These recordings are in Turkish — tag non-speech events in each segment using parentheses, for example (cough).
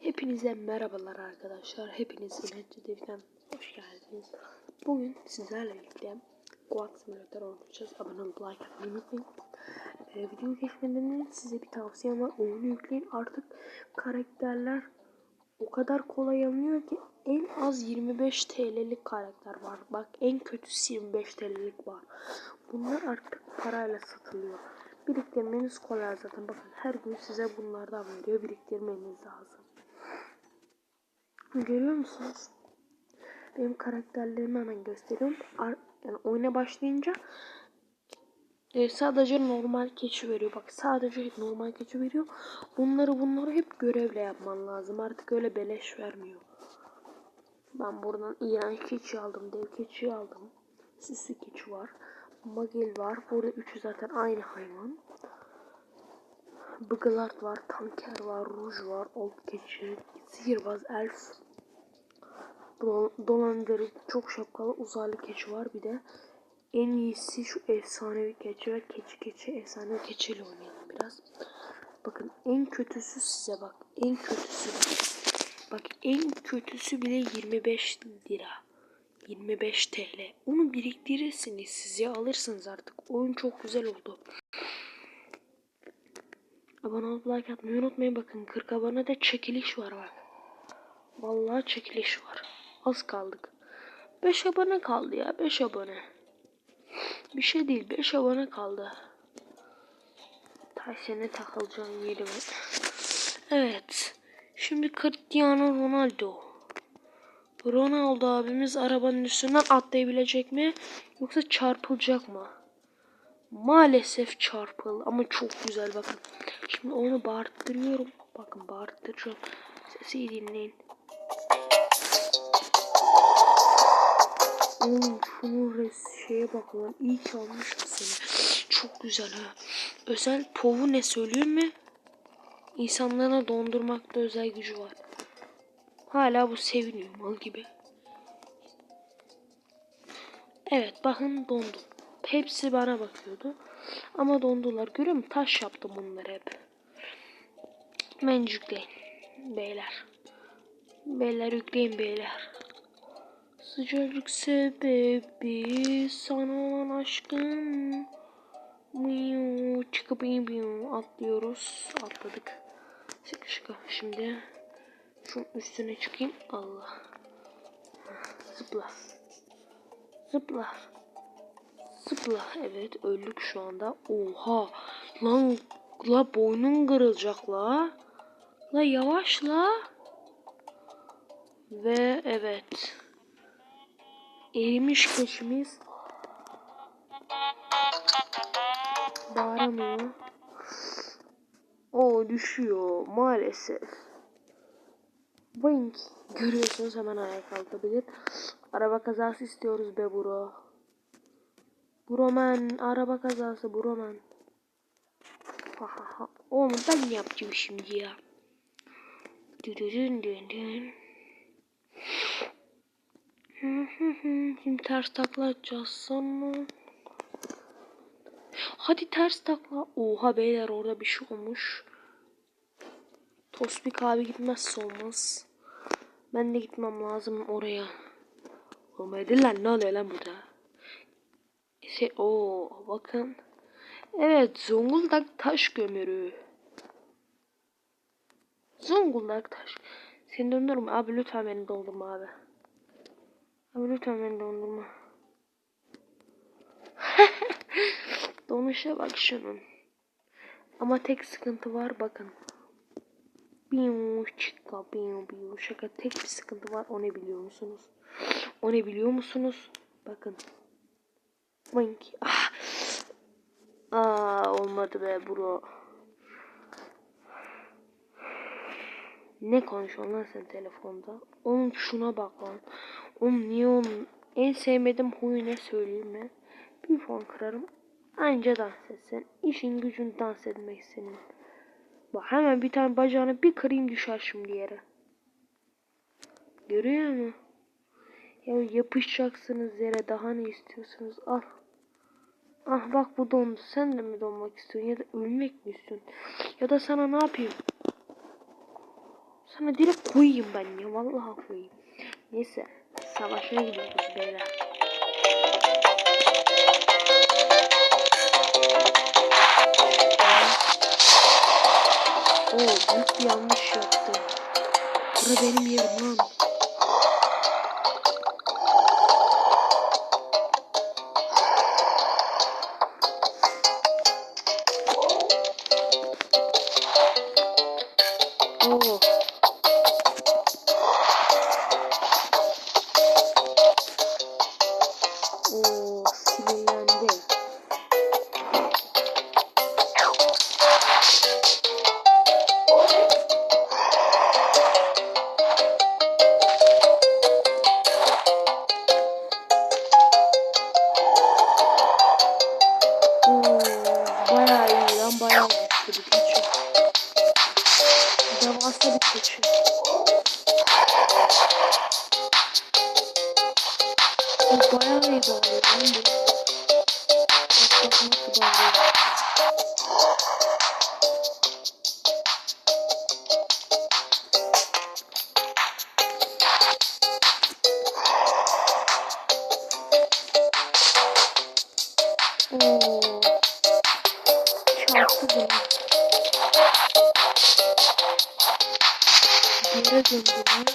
Hepinize merhabalar arkadaşlar. Hepiniz İnatçı Dev'den hoş geldiniz. Bugün sizlerle birlikte Quad Simulator oynayacağız. Abone olup like atmayı unutmayın. Ee, videoyu geçmeden önce size bir tavsiyem var. Oyunu yükleyin. Artık karakterler o kadar kolay alınıyor ki en az 25 TL'lik karakter var. Bak en kötüsü 25 TL'lik var. Bunlar artık parayla satılıyor. Biriktirmeniz kolay zaten. Bakın her gün size bunlardan veriyor. Biriktirmeniz lazım. Görüyor musunuz? Benim karakterlerimi hemen gösteriyorum. Ar- yani oyuna başlayınca e, sadece normal keçi veriyor. Bak sadece normal keçi veriyor. Bunları bunları hep görevle yapman lazım. Artık öyle beleş vermiyor. Ben buradan iğrenç keçi aldım. Dev keçi aldım. Süslü keçi var. Magel var. Burada üçü zaten aynı hayvan. Bıgılart var, tanker var, ruj var, old keçi, sihirbaz, elf, Dol- dolandırıcı, çok şapkalı uzaylı keçi var. Bir de en iyisi şu efsanevi keçi ve keçi keçi efsanevi keçiyle oynayalım biraz. Bakın en kötüsü size bak. En kötüsü. Bak en kötüsü bile 25 lira. 25 TL. Onu biriktirirsiniz. Size alırsınız artık. Oyun çok güzel oldu. Abone olup like atmayı unutmayın. Bakın 40 abonede çekiliş var bak. Vallahi çekiliş var. Az kaldık. 5 abone kaldı ya. 5 abone. Bir şey değil. 5 abone kaldı. Taşene takılacağım yerime. Evet. Şimdi Cristiano Ronaldo. Ronaldo abimiz arabanın üstünden atlayabilecek mi? Yoksa çarpılacak mı? Maalesef çarpıl ama çok güzel bakın. Şimdi onu bağırttırıyorum. Bakın bağırttıracağım. Sesi iyi dinleyin. Oğlum şunun res şeye bak lan. İyi ki almışım seni. Çok güzel ha. Özel povu ne söylüyor mu? İnsanlara dondurmakta özel gücü var. Hala bu seviniyor mal gibi. Evet bakın dondum. Hepsi bana bakıyordu. Ama dondular. Görüyor musun? Taş yaptım bunları hep. Ben yükleyin. Beyler. Beyler yükleyin beyler. Sıcacık sebebi sana olan aşkım. Çıkıp miu atlıyoruz. Atladık. Şıkı şıkı. Şimdi şunun üstüne çıkayım. Allah. Zıpla. Zıpla. Zıpla. Evet öldük şu anda. Oha. Lan la boynun kırılacak la. La yavaş la. Ve evet. Erimiş keşimiz. Bağıramıyor. O düşüyor maalesef. Boink. Görüyorsunuz hemen ayağa kalkabilir. Araba kazası istiyoruz be bro. Broman araba kazası broman. Ha ha ha. Oğlum ben ne yapacağım şimdi ya? Şimdi ters takla atacağız sonra. Hadi ters takla. Oha beyler orada bir şey olmuş. Tospik abi gitmezse olmaz. Ben de gitmem lazım oraya. Olmadı lan ne oluyor lan burada? Şey, o bakın. Evet Zonguldak taş gömürü. Zonguldak taş. Seni döndürme abi lütfen beni doldurma abi. Abi lütfen beni dondurma. (laughs) Donuşa bak şunun. Ama tek sıkıntı var bakın. Biu çıka biu şaka tek bir sıkıntı var o ne biliyor musunuz? O ne biliyor musunuz? Bakın. Boink. Ah. Aa olmadı be bro. Ne konuşuyorsun lan sen telefonda? Oğlum şuna bak lan. Oğlum niye onun en sevmediğim huyu ne söyleyeyim mi? Bir fon kırarım. Anca dans etsen. İşin gücün dans etmek senin. Bak hemen bir tane bacağını bir kırayım düşer şimdi yere. Görüyor musun? Ya yapışacaksınız yere daha ne istiyorsunuz? Al. Ah bak bu dondu. Sen de mi donmak istiyorsun ya da ölmek mi istiyorsun? Ya da sana ne yapayım? Sana direkt koyayım ben ya. Vallahi koyayım. Neyse. Savaşa gidiyoruz beyler. Oo büyük bir yanlış yaptım. Bura benim yerim lan. Bayağı güçlü bir keçi. Geri döndü lan.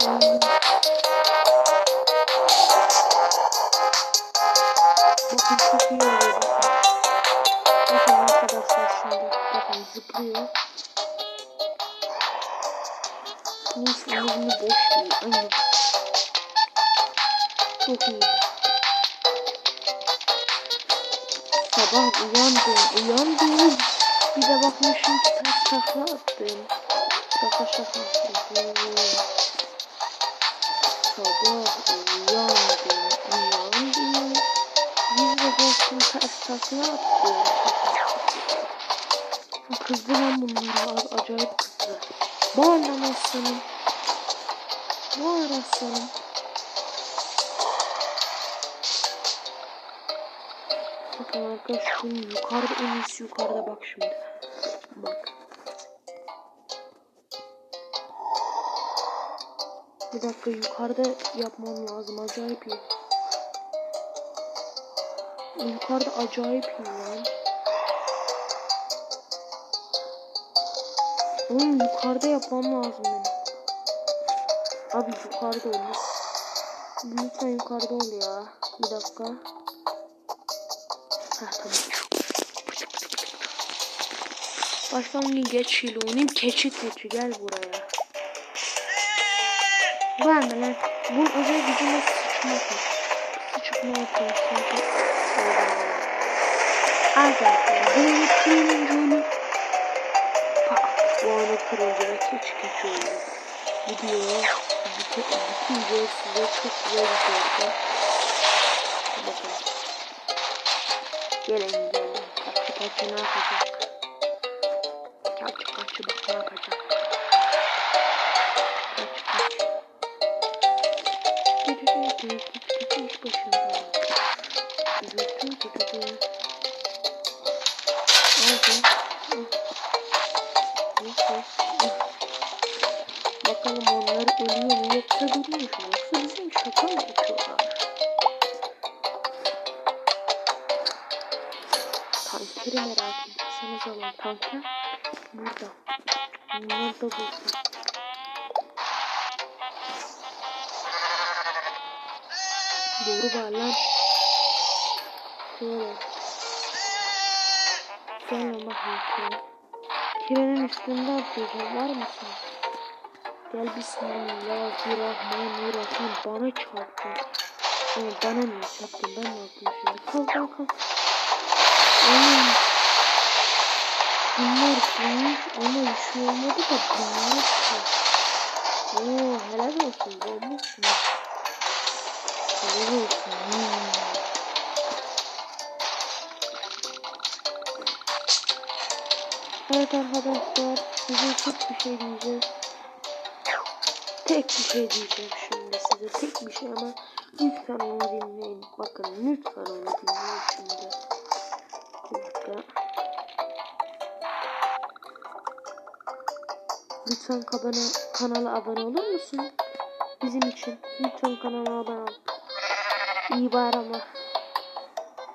Oo. Sabah uyandım, uyandım. Bir de bakmışım ki ters takla attım. Şaka şaka. Oo. Sabah uyandım, uyandım. Bir de baktım ters takla attım. Kızdı lan bunlara. a- Acayip kızdı. Bağır lan aslanım. Bağır aslanım. Şunun yukarıda en iyisi yukarıda bak şimdi. Bak. Bir dakika yukarıda yapmam lazım. Acayip iyi. Yukarıda acayip iyi lan. Oğlum yukarıda yapmam lazım benim. Abi yukarıda olur. Lütfen yukarıda ol ya. Bir dakika. Heh tamam. Baştan onu geç onun keçi keçi gel buraya. Var mı lan? Bunun özel gücü ne sıçmak? Sıçıp ne yapıyorsun? Arkadaşlar bunu yetkilerin canı. Bu anı kırıldı ve keçi keçi oldu. Video bütün, bitince size çok güzel bir şey yapacağım. Bakın. Gelin gelin. Kaçı kaçı ne yapacak? Kaçı kaçı bak ne yapacak? Alın. Tanker burada. Bunlar da. Doğru var lan. Şöyle. Gel bakayım şöyle. Trenin üstünde atlayacağım. Var mısın? Gel Bismillahirrahmanirrahim. Bana çarptın. Ama bana niye çarptın? Ben ne yapayım şimdi? Kalk kalk kalk. Oğlum. Bunlar büyük ama bir şey olmadı da şey. Oo helal olsun. Olmuşsunuz. Helal olsun. Hmm. Evet arkadaşlar size tek bir şey diyeceğim. Tek bir şey diyeceğim şimdi size tek bir şey ama lütfen onu dinleyin. Bakın lütfen onu dinleyin şimdi. Lütfen kanala, kanala abone olur musun? Bizim için. Lütfen kanala abone ol. İyi bayramlar.